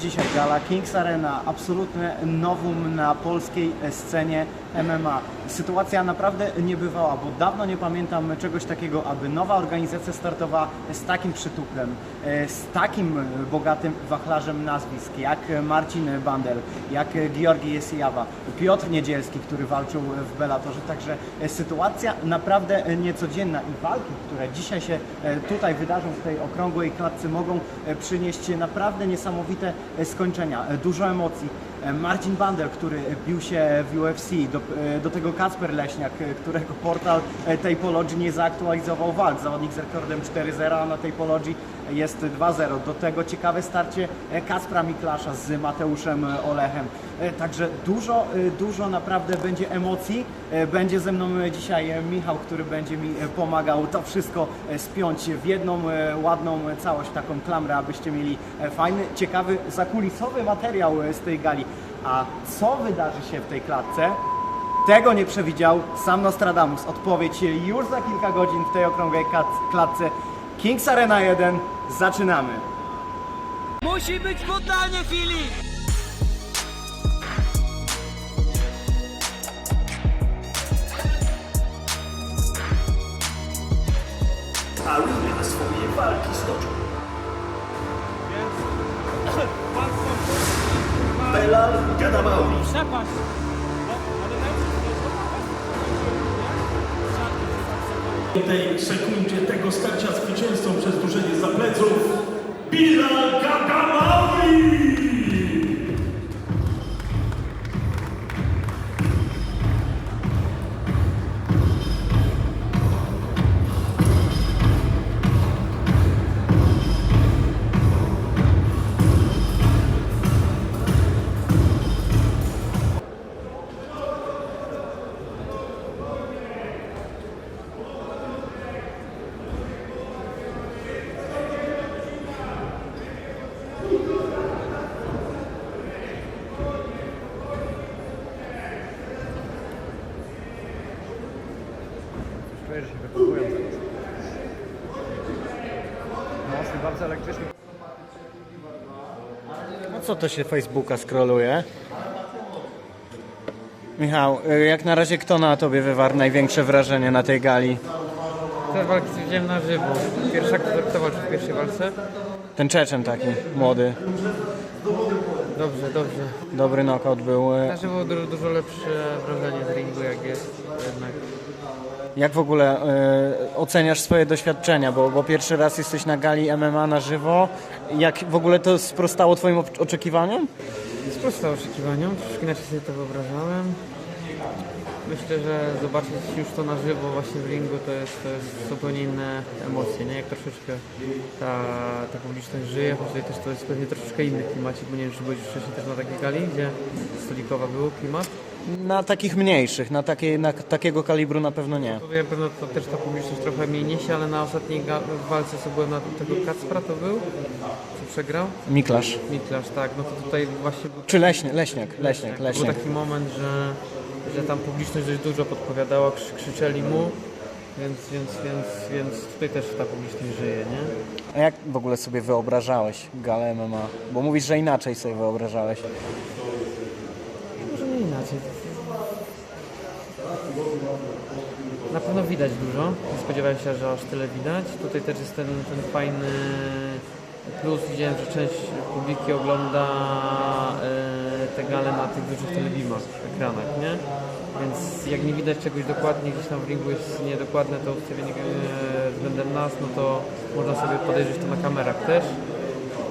Dzisiaj gala Kings Arena, absolutne nowum na polskiej scenie MMA. Sytuacja naprawdę niebywała, bo dawno nie pamiętam czegoś takiego, aby nowa organizacja startowała z takim przytupem, e, z takim bogatym wachlarzem nazwisk, jak Marcin Bandel, jak Georgi Jesijawa, Piotr Niedzielski, który walczył w Bellatorze. Także e, sytuacja naprawdę niecodzienna i walki, które dzisiaj się e, tutaj wydarzą w tej okrągłej klatce mogą przynieść naprawdę niesamowite skończenia, dużo emocji. E, Marcin Bandel, który bił się w UFC, do, e, do tego Kacper Leśniak, e, którego portal Tapology nie zaaktualizował walk. Zawodnik z rekordem 4-0, a na Tapology jest 2-0. Do tego ciekawe starcie e, Kacpra Miklasza z Mateuszem e, Olechem. E, Także dużo, dużo naprawdę będzie emocji. Będzie ze mną dzisiaj Michał, który będzie mi pomagał to wszystko spiąć w jedną ładną całość, taką klamrę, abyście mieli fajny, ciekawy, zakulisowy materiał z tej gali. A co wydarzy się w tej klatce? Tego nie przewidział sam Nostradamus. Odpowiedź już za kilka godzin w tej okrągłej klatce. Kings Arena 1, zaczynamy. Musi być poddanie, Filip! Aruna swoje walki stoczą. Belal Gadamauri. Przepaść! Jest tej sekundzie tego starcia zwycięzcą przez dużenie za pleców Bilal Gagamawi! Czuję, że się wypakują. Mocny, bardzo elektryczny. No co to się Facebooka scrolluje? Michał, jak na razie kto na tobie wywarł największe wrażenie na tej gali? Te walki widziałem na żywo. Pierwsza, kto, kto walczył w pierwszej walce? Ten Czeczen taki, młody. Dobrze, dobrze. Dobry knockout był. Na żywo dużo, dużo lepsze wrażenie z ringu, jak. Jak w ogóle y, oceniasz swoje doświadczenia? Bo, bo pierwszy raz jesteś na gali MMA na żywo. Jak w ogóle to sprostało twoim oc- oczekiwaniom? Sprostał oczekiwaniom, troszkę inaczej sobie to wyobrażałem. Myślę, że zobaczyć już to na żywo właśnie w ringu to jest, to jest zupełnie inne emocje, nie? Jak troszeczkę ta, ta publiczność żyje, choć tutaj też to jest pewnie troszeczkę inny klimacik, bo nie wiem, czy byłeś wcześniej też na takiej gali, gdzie stolikowa był klimat. Na takich mniejszych, na, takiej, na takiego kalibru na pewno nie. To wiem, pewno to też ta publiczność trochę mniej niesie, ale na ostatniej walce, co byłem na tego Kacpra, to był, co przegrał? Miklasz. Miklasz, tak, no to tutaj właśnie był, Czy Leśniak, Leśniak, był Leśniak. taki moment, że, że tam publiczność dość dużo podpowiadała, krzy- krzyczeli mu, więc, więc, więc, więc tutaj też ta publiczność żyje, nie? A jak w ogóle sobie wyobrażałeś galę MMA? Bo mówisz, że inaczej sobie wyobrażałeś. Może nie inaczej. Na pewno widać dużo. Nie spodziewałem się, że aż tyle widać. Tutaj też jest ten, ten fajny plus. Widziałem, że część publiki ogląda e, te gale na tych dużych telebimach, ekranach, nie? Więc jak nie widać czegoś dokładnie, gdzieś tam w ringu jest niedokładne to ustawienie e, względem nas, no to można sobie podejrzeć to na kamerach też.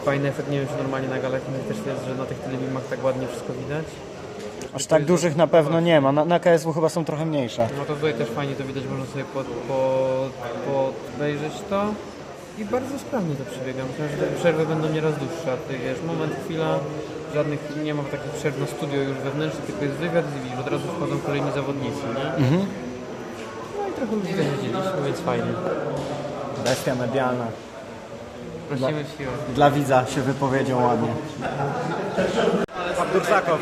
Fajny efekt, nie wiem czy normalnie na galach też jest, że na tych telebimach tak ładnie wszystko widać. Aż tak dużych na pewno nie ma. Na, na KSW chyba są trochę mniejsze. No to tutaj też fajnie to widać, można sobie pod, po, podejrzeć to. I bardzo sprawnie to przebiega. Myślę, że te przerwy będą nieraz dłuższe. a Ty wiesz, moment, chwila, żadnych, nie ma takich przerw na studio już wewnętrznych, tylko jest wywiad i widzisz, od razu wchodzą kolejni zawodnicy, nie? No i trochę ludzi zawiedzieliśmy, więc fajnie. Bestia medialna. Prosimy siłę. Dla widza się wypowiedział ładnie. Abdurzakow.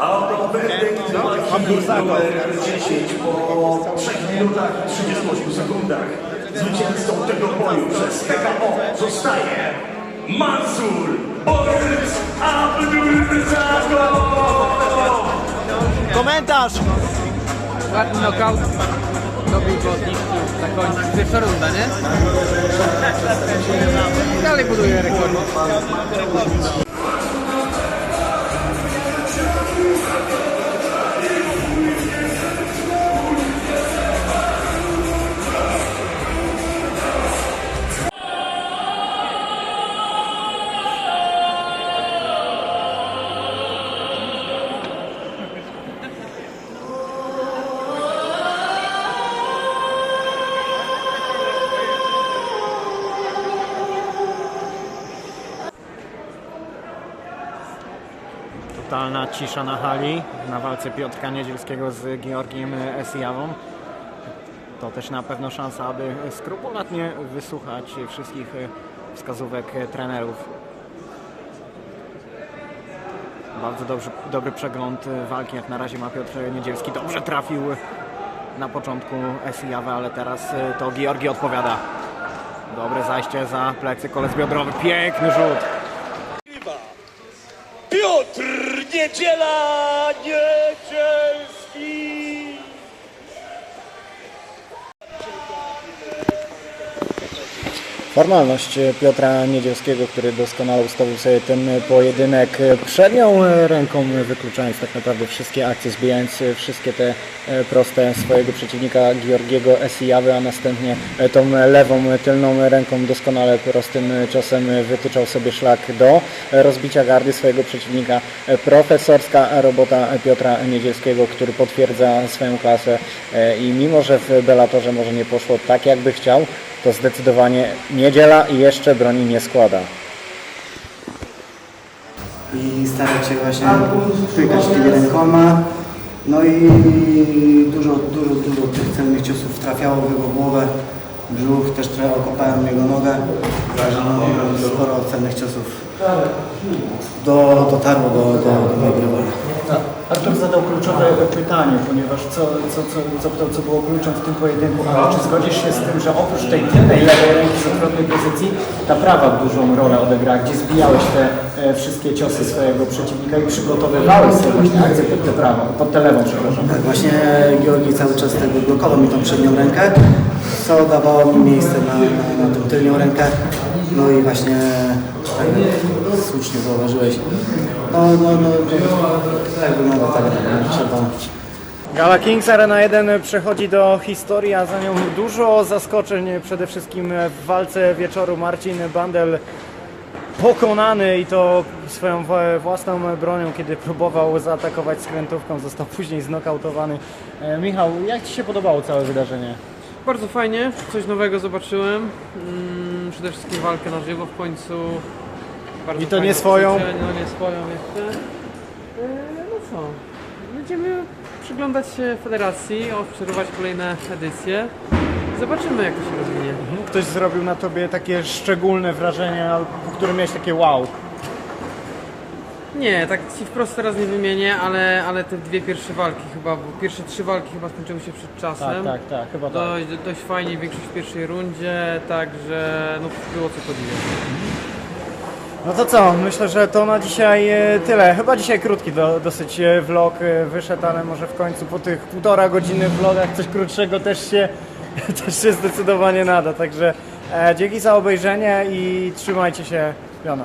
Auto Verdykt no. Hamburg Sauer 10 po 3 minutach 38 sekundach. Zwycięzcą tego boju przez PKO zostaje Mansur Borys Abdulzakow! Komentarz! Ładny knockout robił go na końcu. Pierwsza runda, nie? Dalej buduje rekord. Totalna cisza na hali na walce Piotrka Niedzielskiego z Georgiem Esijawą. To też na pewno szansa, aby skrupulatnie wysłuchać wszystkich wskazówek trenerów. Bardzo dobrze, dobry przegląd walki, jak na razie ma Piotr Niedzielski. Dobrze trafił na początku Esijawę, ale teraz to Georgi odpowiada. Dobre zajście za plecy, kolec biodrowy, piękny rzut. Piotr Niedziela Niedzielski! Formalność Piotra Niedzielskiego, który doskonale ustawił sobie ten pojedynek przednią ręką, wykluczając tak naprawdę wszystkie akcje, zbijając wszystkie te proste swojego przeciwnika Georgiego Esijawy, a następnie tą lewą tylną ręką doskonale prostym ciosem wytyczał sobie szlak do rozbicia gardy swojego przeciwnika. Profesorska robota Piotra Niedzielskiego, który potwierdza swoją klasę i mimo, że w Bellatorze może nie poszło tak jakby chciał, to zdecydowanie niedziela i jeszcze broni nie składa. i starać się właśnie pykać tymi rękoma. No i dużo, dużo, dużo tych celnych ciosów trafiało w jego głowę, brzuch, też trochę okopałem jego nogę. No, sporo celnych ciosów do, dotarło do, do, do mojego rywala. Artur zadał kluczowe pytanie, ponieważ co, co, co, co, co było kluczem w tym pojedynku, ale czy zgodzisz się z tym, że oprócz tej tylnej lewej ręki z odwrotnej pozycji, ta prawa dużą rolę odegrała, gdzie zbijałeś te e, wszystkie ciosy swojego przeciwnika i przygotowywałeś sobie właśnie akcję pod tę prawą, pod tę lewą, przepraszam. Tak, właśnie Georgi cały czas tego blokował mi tą przednią rękę, co dawało mi miejsce na, na, na tą tylnią rękę. No i właśnie, tak słusznie zauważyłeś, no, no, no, tak wygląda ta gra, no, trzeba Gala Kings Arena 1 przechodzi do historii, a za nią dużo zaskoczeń, przede wszystkim w walce wieczoru Marcin Bandel pokonany i to swoją własną bronią, kiedy próbował zaatakować skrętówką, został później znokautowany. E, Michał, jak Ci się podobało całe wydarzenie? Bardzo fajnie, coś nowego zobaczyłem. Mm, przede wszystkim walkę na żywo w końcu. Bardzo I to nie swoją? uczucie, No nie swoją jeszcze. E, No co, będziemy przyglądać się federacji, obserwować kolejne edycje. Zobaczymy jak to się rozwinie. Ktoś zrobił na Tobie takie szczególne wrażenie, po którym miałeś takie wow. Nie, tak ci wprost teraz nie wymienię, ale, ale te dwie pierwsze walki chyba, bo pierwsze trzy walki chyba skończyły się przed Tak, czasem. tak, tak, chyba tak. Dość, dość fajnie, większość w pierwszej rundzie, także no, było co podziwiać. No to co, myślę, że to na dzisiaj e, tyle. Chyba dzisiaj krótki do, dosyć e, vlog e, wyszedł, ale może w końcu po tych półtora godziny vlogach coś krótszego też się, też się zdecydowanie nada. Także e, dzięki za obejrzenie i trzymajcie się. Piona.